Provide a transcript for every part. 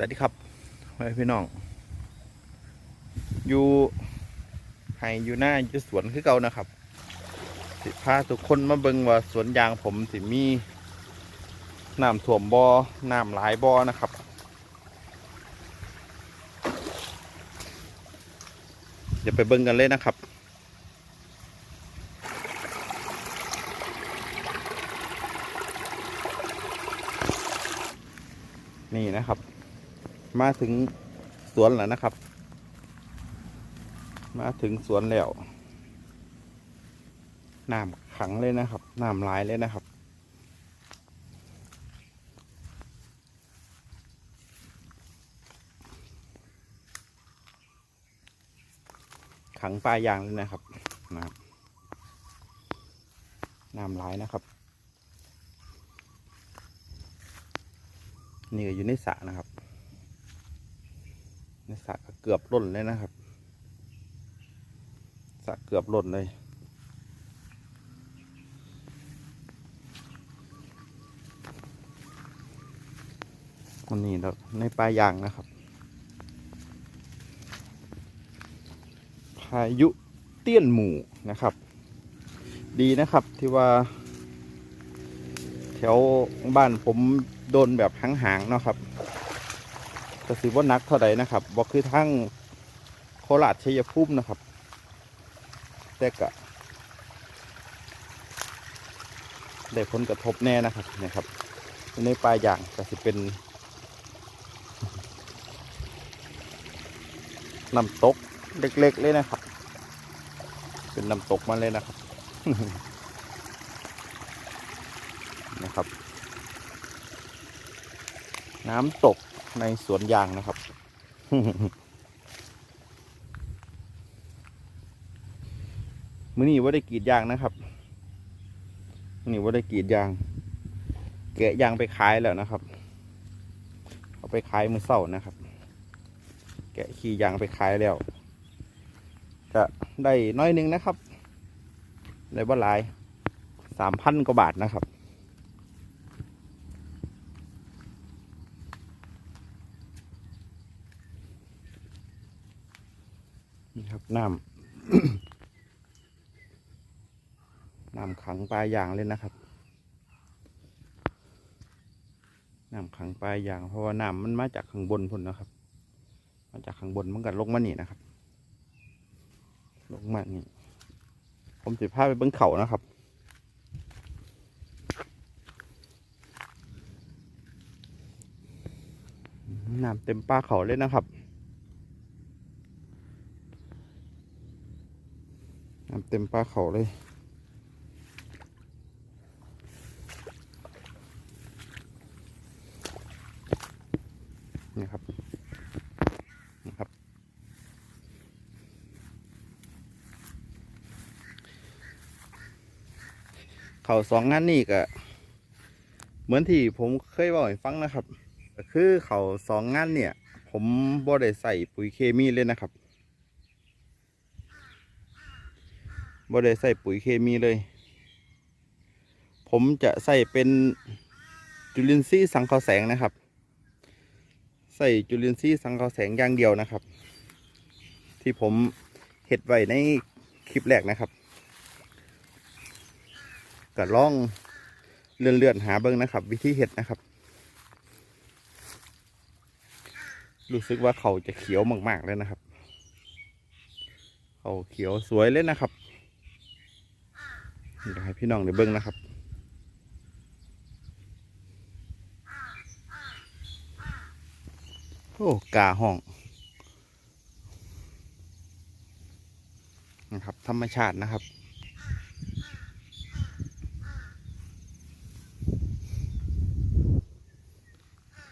สวัสดีครับพ่อแม่พี่น้อง อยู่ไห้อยู่หน้าอยู่สวนคือเก่านะครับ สิพาทุกคนมาเบิ่งว่าสวนยางผมสิมีน้ำท่วมบอ่อน้ำหลายบ่อนะครับ เดี๋ยวไปเบิ่งกันเลยนะครับนี่นะครับ มาถึงสวนแล้วนะครับ มาถึงสวนแล้วน้ำขังเลยนะครับน้ำหลายเลยนะครับ ขังปลายางเลยนะครับนะครับน้ำหลายนะครับนี่ก็อยู่ในสระนะครับ สะก็เกือบล้นเลยนะครับสะเกือบล้นเลย วันนี้เราในปลายางนะครับ พายุเตี้ยนหมู่นะครับ ดีนะครับที่ว่า แถวบ้านผมโดนแบบหางๆเนาะครับ แต่สิว่านักเท่าใดนะครับบอกคือทั้งโคราชชัยภูมินะครับ แต่กะได้ผลกระทบแน่นะครับนี่ครับในปลายอย่างก็สิเป็นน้ำตกเล็กๆเลยนะครับ เป็นน้ำตกมาเลยนะครับนะครับ น้ำตก ในสวนยางนะครับ มื้อนี้ว่าได้กรีดยางนะครับมื้อนี้ว่าได้กรีดยาง แกะยางไปขายแล้วนะครับ เอาไปขายมือเศร้านะครับ แกะขี้ยางไปขายแล้วจะได้น้อยนึงนะครับได้บ่หลายสามพันกว่าบาทนะครับ นี่ครับน้ำน้ำขังปลายอย่างเลยนะครับน้ำขังปลายอย่างเพราะว่าน้ำมันมาจากข้างบนพุ่นนะครับมาจากข้างบนมันก็ลงมานี่นะครับ ลงมานี่ผมจะพาไปเบิ้งเขานะครับน้ำเต็มป้าเขาเลยนะครับ น้ำเต็มป้าเขาเลย นี่ครับ นี่ครับ เขาสองงานนี่ก็เหมือนที่ผมเคยบอกให้ฟังนะครับ คือเขาสองงานเนี่ย ผมบ่ได้ใส่ปุ๋ยเคมีเลยนะครับ บ่ได้ใส่ปุ๋ยเคมีเลย ผมจะใส่เป็นจุลินทรีย์สังเคราะห์แสงนะครับ ใส่จุลินทรีย์สังเคราะห์แสงอย่างเดียวนะครับ ที่ผมเห็ดไว้ในคลิปแรกนะครับก็ล่องเลื่อนๆหาเบิ้งนะครับ วิธีเห็ดนะครับ รู้สึกว่าเขาจะเขียวมากๆเลยนะครับ เขาเขียวสวยเลยนะครับ เดี๋ยวให้พี่น้องได้เบิ้งนะครับโอ้กาห้องนะครับ ธรรมชาตินะครับ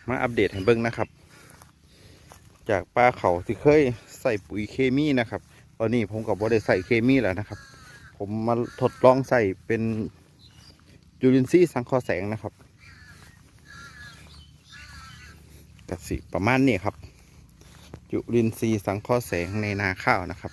มาอัปเดตให้เบิ้งนะครับ จากปลาเขาที่เคยใส่ปุ๋ยเคมีนะครับ ตอนนี้ผมกับว่าได้ใส่เคมีแล้วนะครับ ผมมาทดลองใส่เป็นจุลินทรีย์สังเคราะห์แสงนะครับกสิประมาณนี้ครับ จุลินทรีย์สังเคราะห์แสงในนาข้าวนะครับ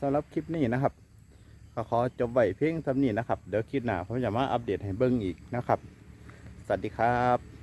สำหรับคลิปนี้นะครับก็ขอจบไว้เพียงเท่านี้นะครับ เดี๋ยวคลิปหน้าผมจะมาอัปเดตให้เบิ้งอีกนะครับ สวัสดีครับ